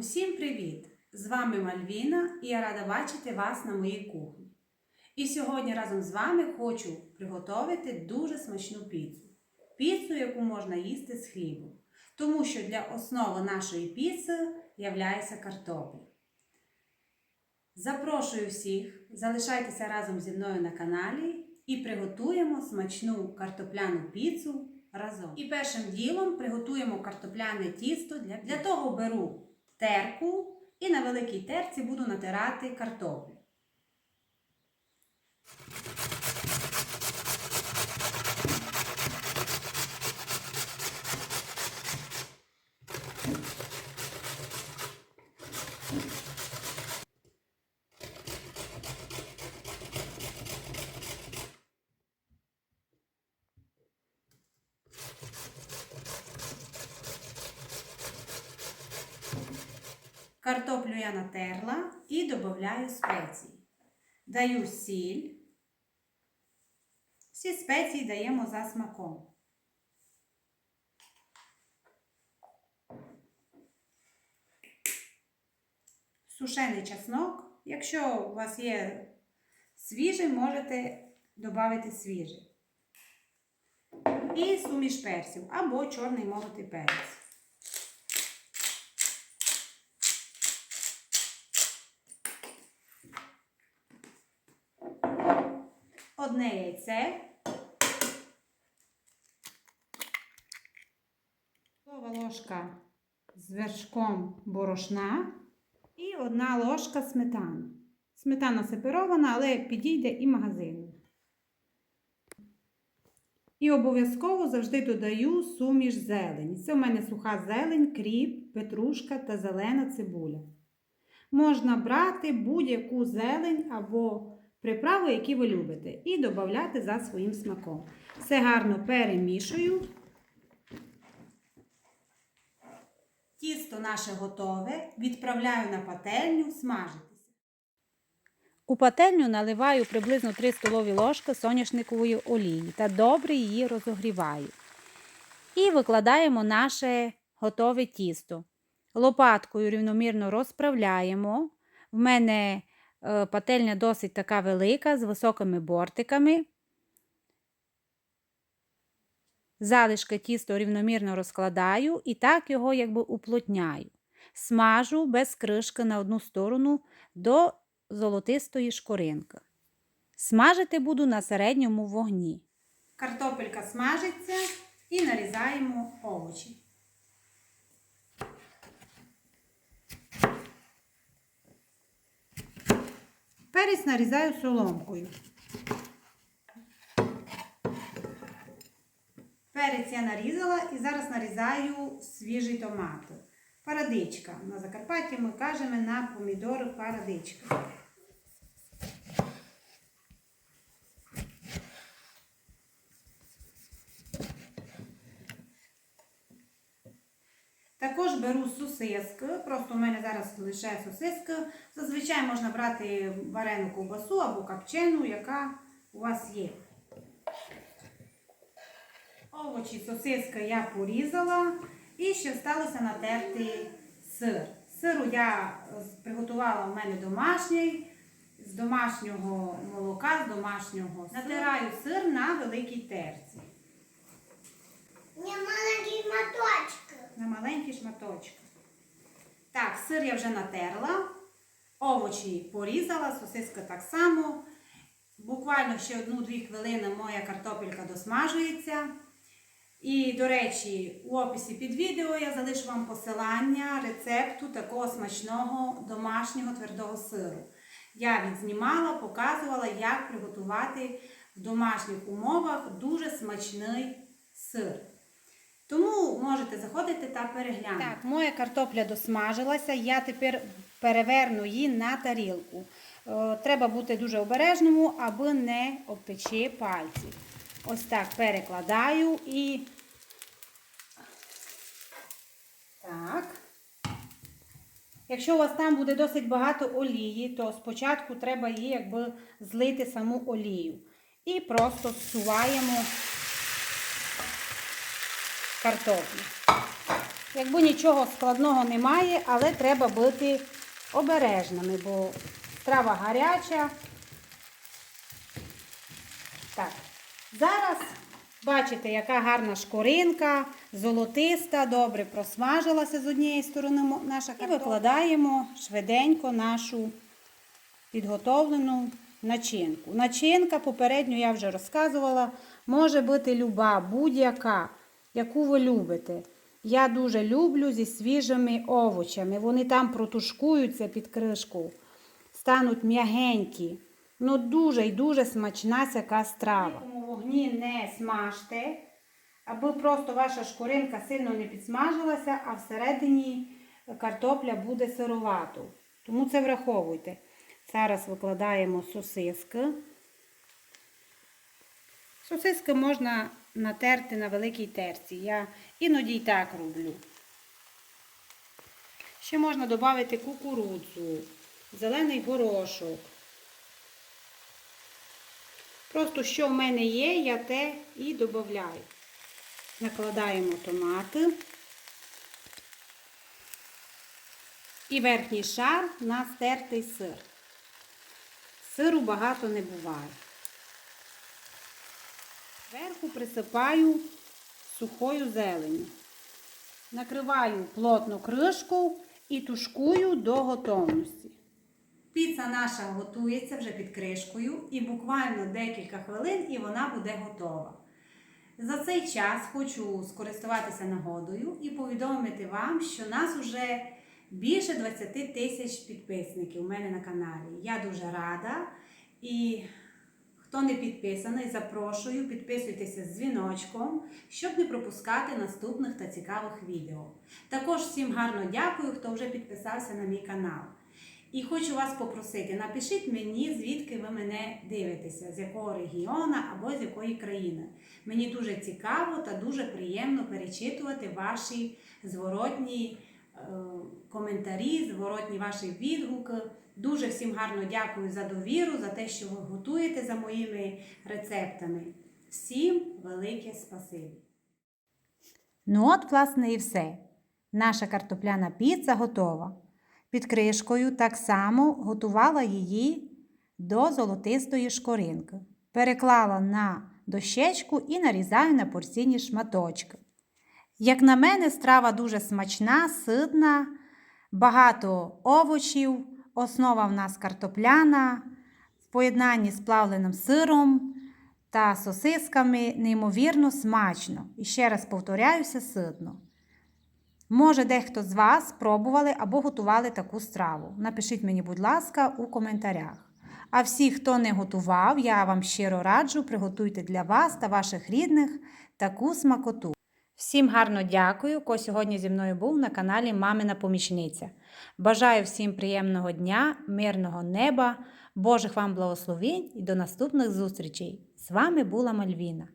Усім привіт! З вами Мальвіна і я рада бачити вас на моїй кухні. І сьогодні разом з вами хочу приготувати дуже смачну піцу. Піцу, яку можна їсти з хлібом. Тому що для основи нашої піци являється картопля. Запрошую всіх, залишайтеся разом зі мною на каналі і приготуємо смачну картопляну піцу разом. І першим ділом приготуємо картопляне тісто. Для, для того беру терку і на великій терці буду натирати картоплю. Картоплю я натерла і додаю спеції. Даю сіль. Всі спеції даємо за смаком. Сушений чеснок. Якщо у вас є свіжий, можете додати свіжий. І суміш перців або чорний молотий перець. Одне яйце, столова ложка з вершком борошна і одна ложка сметани. Сметана сепарована, але підійде і магазинна. І обов'язково завжди додаю суміш зелені. Це у мене суха зелень, кріп, петрушка та зелена цибуля. Можна брати будь-яку зелень або приправи, які ви любите, і додати за своїм смаком. Все гарно перемішую. Тісто наше готове. Відправляю на пательню смажитися. У пательню наливаю приблизно 3 столові ложки соняшникової олії та добре її розогріваю. І викладаємо наше готове тісто. Лопаткою рівномірно розправляємо. В мене пательня досить така велика з високими бортиками. Залишки тісто рівномірно розкладаю і так його якби уплотняю. Смажу без кришки на одну сторону до золотистої шкоринки. Смажити буду на середньому вогні. Картопелька смажиться і нарізаємо овочі. Перець нарізаю соломкою. Перець я нарізала і зараз нарізаю свіжий томат. Парадичка. На Закарпатті ми кажемо на помідори парадичка. Також беру сосиски, просто у мене зараз лише сосиски. Зазвичай можна брати варену ковбасу або капчену, яка у вас є. Овочі, сосиски я порізала і ще сталося натерти сир. Сиру я е, приготувала у мене домашній, з домашнього молока, з домашнього. Натираю сир на великій терці. Не маленький моточки. на маленькі шматочки. Так, сир я вже натерла, овочі порізала, сосиска так само. Буквально ще одну-дві хвилини моя картопелька досмажується. І, до речі, у описі під відео я залишу вам посилання рецепту такого смачного домашнього твердого сиру. Я відзнімала, показувала, як приготувати в домашніх умовах дуже смачний сир. Можете заходити та переглянути. Так, моя картопля досмажилася. Я тепер переверну її на тарілку. Е, Треба бути дуже обережному, аби не обпечи пальці. Ось так перекладаю і. Так. Якщо у вас там буде досить багато олії, то спочатку треба її якби злити саму олію. І просто всуваємо картоплю. Якби нічого складного немає, але треба бути обережними, бо страва гаряча. Так, зараз бачите, яка гарна шкоринка, золотиста, добре просмажилася з однієї сторони наша картопля. І викладаємо швиденько нашу підготовлену начинку. Начинка, попередньо я вже розказувала, може бути люба, будь-яка, яку ви любите. Я дуже люблю зі свіжими овочами. Вони там протушкуються під кришку, стануть м'ягенькі. Ну, дуже і дуже смачна ця страва. У вогні не смажте, аби просто ваша шкуринка сильно не підсмажилася, а всередині картопля буде сировату. Тому це враховуйте. Зараз викладаємо сосиски. Сосиски можна натерти на великій терці. Я іноді й так роблю. Ще можна додати кукурудзу, зелений горошок. Просто що в мене є, я те і додаю. Накладаємо томати. І верхній шар на стертий сир. Сиру багато не буває. Зверху присипаю сухою зеленю. Накриваю плотну кришку і тушкую до готовності. Піца наша готується вже під кришкою і буквально декілька хвилин і вона буде готова. За цей час хочу скористуватися нагодою і повідомити вам, що нас вже більше 20 тисяч підписників у мене на каналі. Я дуже рада. І хто не підписаний, запрошую, підписуйтеся з дзвіночком, щоб не пропускати наступних та цікавих відео. Також всім гарно дякую, хто вже підписався на мій канал. І хочу вас попросити, напишіть мені, звідки ви мене дивитеся, з якого регіону або з якої країни. Мені дуже цікаво та дуже приємно перечитувати ваші зворотні е, коментарі, зворотні ваші відгуки. Дуже всім гарно дякую за довіру, за те, що ви готуєте за моїми рецептами. Всім велике спасибі! Ну от, власне, і все. Наша картопляна піца готова. Під кришкою так само готувала її до золотистої шкоринки. Переклала на дощечку і нарізаю на порційні шматочки. Як на мене, страва дуже смачна, ситна, багато овочів, основа в нас картопляна, в поєднанні з плавленим сиром та сосисками неймовірно смачно. І ще раз повторяюся, ситно. Може, дехто з вас пробували або готували таку страву. Напишіть мені, будь ласка, у коментарях. А всі, хто не готував, я вам щиро раджу, приготуйте для вас та ваших рідних таку смакоту. Всім гарно дякую, хто сьогодні зі мною був на каналі Мамина Помічниця. Бажаю всім приємного дня, мирного неба, Божих вам благословень і до наступних зустрічей. З вами була Мальвіна.